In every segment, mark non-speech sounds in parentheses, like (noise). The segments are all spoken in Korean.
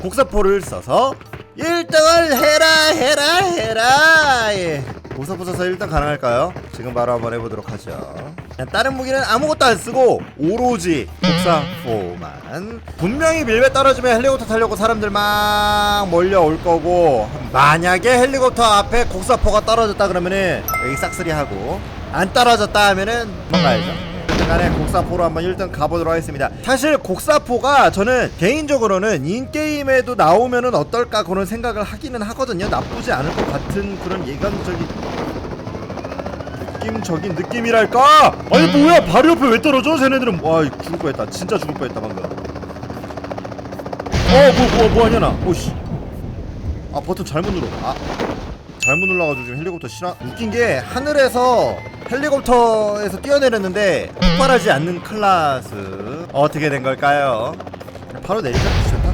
곡사포를 써서 1등을 해라 해라 해라 예. 곡사포 써서 1등 가능할까요? 지금 바로 한번 해보도록 하죠 다른 무기는 아무것도 안 쓰고 오로지 곡사포만 분명히 밀배 떨어지면 헬리콥터 타려고 사람들 막 몰려올 거고 만약에 헬리콥터 앞에 곡사포가 떨어졌다 그러면은 여기 싹쓸이 하고 안 떨어졌다 하면은 도망가야죠 간에 곡사포로 한번 1등 가보도록 하겠습니다. 사실 곡사포가 저는 개인적으로는 인게임에도 나오면은 어떨까 그런 생각을 하기는 하거든요. 나쁘지 않을 것 같은 그런 예감적인 느낌적인 느낌이랄까? 아니 뭐야 바로 옆에 왜 떨어져? 쟤네들은 와 죽을 뻔했다. 진짜 죽을 뻔했다 방금. 어뭐 뭐뭐 하냐 나. 오씨. 아 버튼 잘못 눌러. 아 잘못 눌러가지고 지금 헬리콥터 실화 웃긴 게 하늘에서 헬리콥터에서 뛰어내렸는데 폭발하지 않는 클라스. 어떻게 된 걸까요? 바로 내리자 좋다.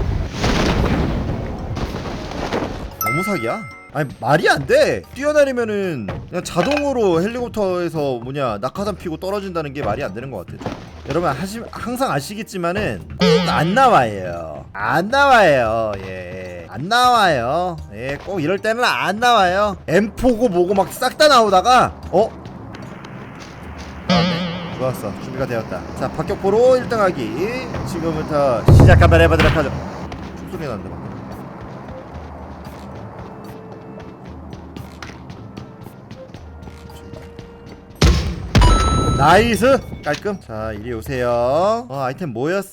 너무 사기야? 아니 말이 안돼! 뛰어내리면은 그냥 자동으로 헬리콥터에서 뭐냐 낙하산 피고 떨어진다는 게 말이 안 되는 것 같아. 여러분 하시, 항상 아시겠지만은 꼭안 나와요. 안 나와요. 예 안 나와요. 예 꼭 이럴 때는 안 나와요. M4고 뭐고 막 싹 다 나오다가 어? 나왔네 좋았어. 준비가 되었다. 자 박격포로 1등하기. 지금부터 시작 한번 해보도록 하죠. 총소리 난다 막. 나이스! 깔끔. 자 이리 오세요. 어 아이템 뭐였어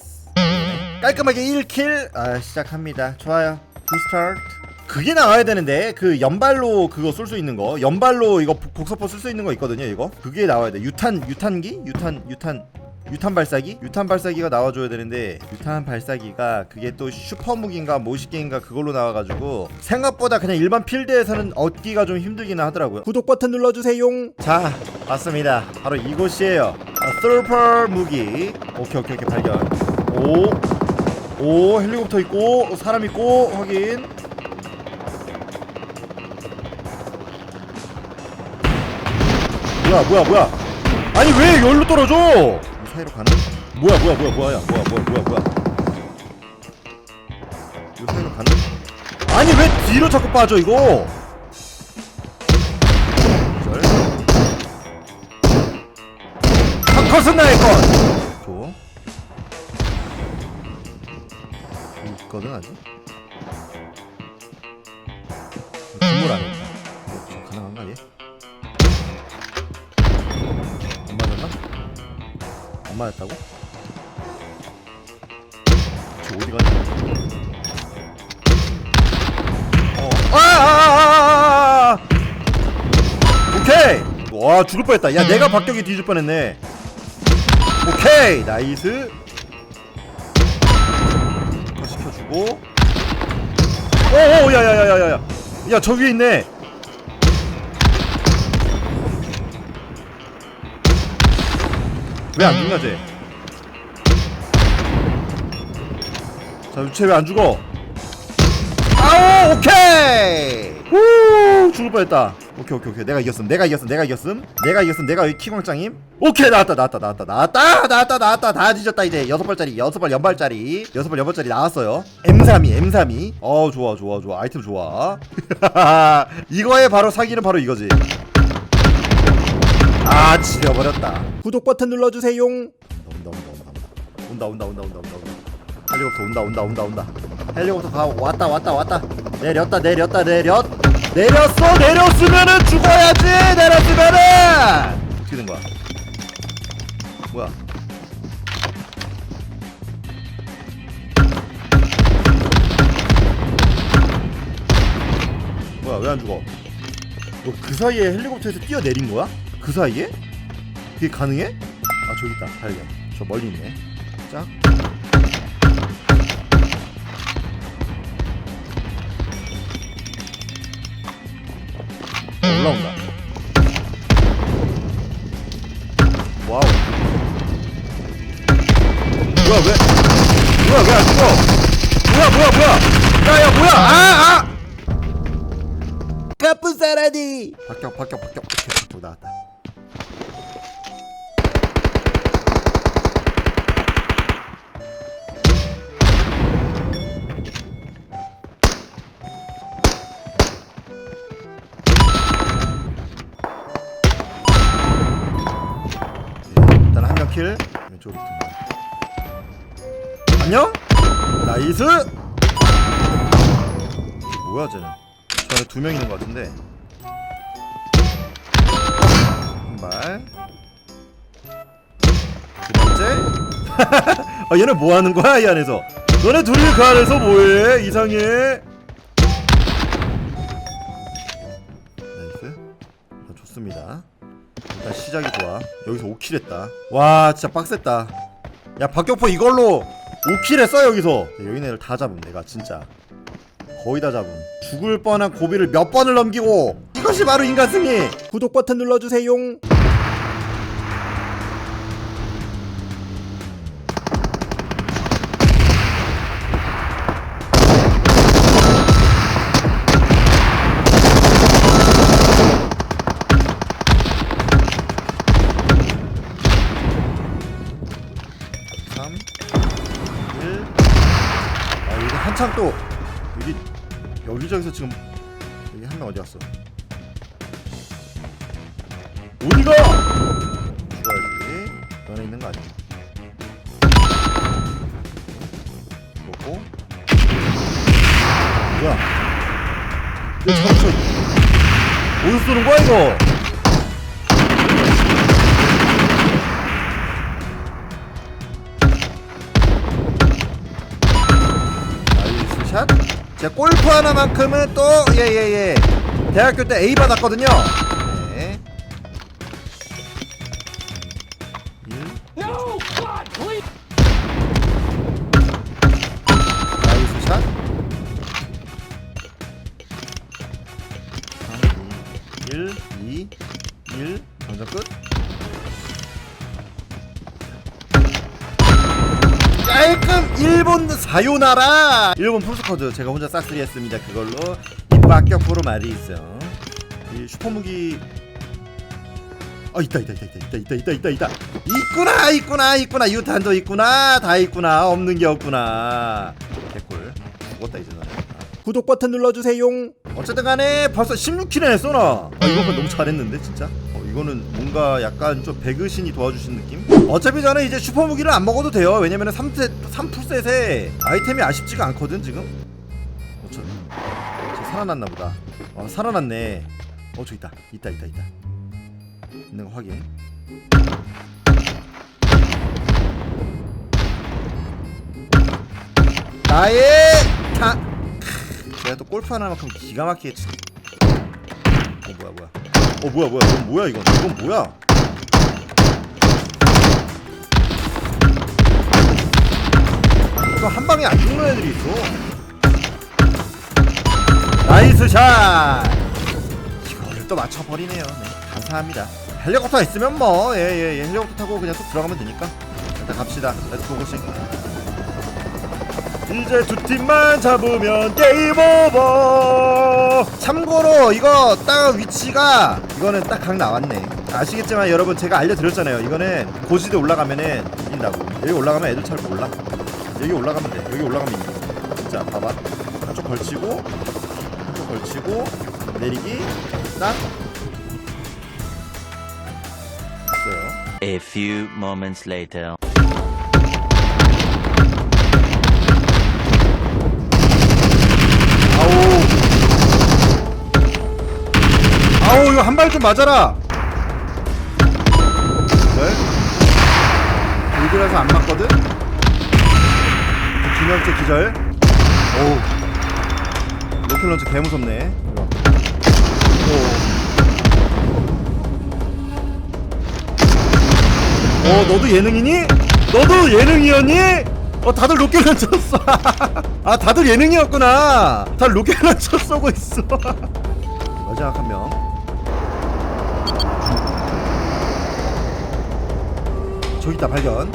깔끔하게 1킬. 아 시작합니다. 좋아요 굿스타트 그게 나와야 되는데 그 연발로 그거 쏠 수 있는 거 연발로 이거 곡- 곡서포 쓸수 있는 거 있거든요 이거. 그게 나와야 돼. 유탄 유탄기? 유탄 유탄. 유탄 발사기? 유탄 발사기가 나와줘야 되는데 유탄 발사기가 그게 또 슈퍼 무기인가 모시기인가 그걸로 나와가지고 생각보다 그냥 일반 필드에서는 얻기가 좀 힘들기는 하더라고요. 구독 버튼 눌러주세요. 자 맞습니다. 바로 이곳이에요. 아, 서퍼 무기. 오케이 오케이 오케이. 발견. 오, 오 헬리콥터 있고 사람 있고 확인. 뭐야 뭐야 뭐야? 아니 왜 여기로 떨어져? 이 사이로 가는? 뭐야 뭐야 뭐야 뭐야 뭐야 뭐야 뭐야 뭐야? 이 사이로 가는? 아니 왜 뒤로 자꾸 빠져 이거? 절 컷은 나의 것 줘. 있거든 아직 안에 있다 이거 가능한가 얘? 안 맞았나? 안 맞았다고? 저 어디 가지? 어. 아, 아, 아! 오케이. 와 죽을 뻔했다. 야 내가 박격이 뒤질 뻔했네. 오케이 나이스. 시켜주고. 오오 야야야야야야. 야 저 위에 있네. 왜 안 죽나 쟤? 자 유채 왜안 죽어? 아오 오케이 후 죽을 뻔했다 오케이 오케이 오케이. 내가 이겼음 내가 이겼음 내가 이겼음. 내가 이겼음 내가 키광장임. 오케이 나왔다 나왔다 나왔다 나왔다. 나왔다 나왔다. 다 뒤졌다 이제. 여섯 발짜리 여섯 발 연발짜리. 여섯 발 연발짜리 나왔어요. M32 M32 어 좋아 좋아 좋아. 아이템 좋아. (laughs) 이거에 바로 사기는 바로 이거지. 아 지려버렸다. 구독 버튼 눌러주세요. 온다 온다 온다 온다. 온다 온다 온다 온다 온다 헬리콥터 온다 온다 온다 온다. 헬리콥터 가 왔다 왔다 왔다. 내렸다 내렸다 내렸 내렸어 내렸으면은 죽어야지! 내렸으면은! 어떻게 된 거야? 뭐야? 뭐야 왜 안 죽어? 너 그 사이에 헬리콥터에서 뛰어내린 거야? 그 사이에? 그게 가능해? 아 저기 있다. 발견 저 멀리 있네. 짝 올라온다. 와우. 뭐야 왜? 뭐야 왜안 죽어? 뭐야 뭐야 뭐야? 야야 뭐야? 아 아! 박격 박격 박격. 오케이, 박격 나왔다. 왼쪽으로 붙는다. 안녕? 나이스! 뭐야 쟤는? 저 안에 두명 있는 것 같은데. 한발. 두 번째. (laughs) 아 얘네 뭐 하는 거야 이 안에서? 너네 둘이 그 안에서 뭐해 이상해? 나이스. 아, 좋습니다 일단 시작이 좋아. 여기서 5킬 했다. 와 진짜 빡셌다. 야 박격포 이걸로 5킬 했어 여기서. 여기 애들 다 잡음 내가 진짜. 거의 다 잡음. 죽을 뻔한 고비를 몇 번을 넘기고. 이것이 바로 인간 승리! 구독 버튼 눌러주세요 저기서 지금 여기 한 명 어디 갔어? 어디가? 죽어야지. 너네 있는 거 아니야? 먹고. 뭐야? 왜 잡았어? 어디서 쏘는 거야 이거? 제가 골프 하나만큼은 또 예예 예 대학교 때 A 받았거든요. 사요나라! 일본 풀스쿼드 제가 혼자 싹쓸이 했습니다 그걸로. 이 박격포로 말이 있어 이 슈퍼무기. 아 있다 있다 있다 있다 있다 있다 있다 있다. 있구나 있구나 있구나. 유탄도 있구나. 다 있구나. 없는 게 없구나. 개꿀. 죽었다 이제 는 구독 버튼 눌러주세요. 어쨌든 간에 벌써 16킬 했어 나 아, 이거는 너무 잘했는데 진짜. 어, 이거는 뭔가 약간 좀 배그신이 도와주신 느낌? 어차피 저는 이제 슈퍼 무기를 안 먹어도 돼요. 왜냐면은 3세, 3풀셋에 아이템이 아쉽지가 않거든 지금? 어, 저, 저 살아났나 보다. 어 살아났네. 어 저 있다. 있다 있다 있다. 있는 거 확인. 나의 타 제가 또 골프 하나만큼 기가 막히게 치... 어 뭐야 뭐야 어 뭐야 뭐야. 이건 뭐야 이건. 이건 뭐야? 또한 방에 안 죽는 애들이 있어. 나이스 샷! 이거를 또 맞춰버리네요. 네, 감사합니다. 헬리콥터 있으면 뭐 예예 예, 헬리콥터 타고 그냥 쏙 들어가면 되니까. 일단 갑시다. 레츠 고고싱 이제 두 팀만 잡으면 게임 오버. 참고로 이거 딱 위치가 이거는 딱 각 나왔네. 아시겠지만 여러분 제가 알려드렸잖아요. 이거는 고지대 올라가면은 이긴다고. 여기 올라가면 애들 잘 몰라. 여기 올라가면 돼. 여기 올라가면 이겨 진짜 봐봐. 한쪽 걸치고 한쪽 걸치고 내리기. 딱. A few moments later. 이거 한 발 좀 맞아라 네? 돌돌아서 안 맞거든? 두 명째 기절 오우 로켓 런처 개무섭네 이거. 오. 어 너도 예능이니? 너도 예능이었니? 어 다들 로켓 런처 쏴. 아 다들 예능이었구나. 다들 로켓 런처 쏘고 있어. (laughs) 마지막 한 명. 저기 있다 발견.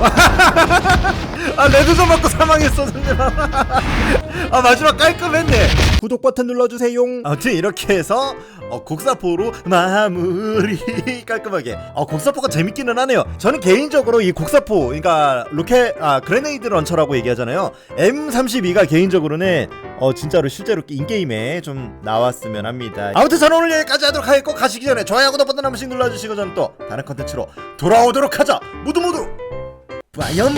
(laughs) 아 레드존 맞고 사망했어 상대방 (laughs) 아 마지막 깔끔했네. 구독 버튼 눌러주세요. 아무튼 이렇게 해서 어, 곡사포로 마무리. (laughs) 깔끔하게. 어, 곡사포가 재밌기는 하네요. 저는 개인적으로 이 곡사포 그러니까 로켓 아 그레네이드 런처라고 얘기하잖아요. M32가 개인적으로는 어 진짜로 실제로 인게임에 좀 나왔으면 합니다. 아무튼 저는 오늘 여기까지 하도록 하겠고 가시기 전에 좋아요 구독 버튼 한 번씩 눌러주시고 저는 또 다른 컨텐츠로 돌아오도록 하자. 모두 모두. 빠염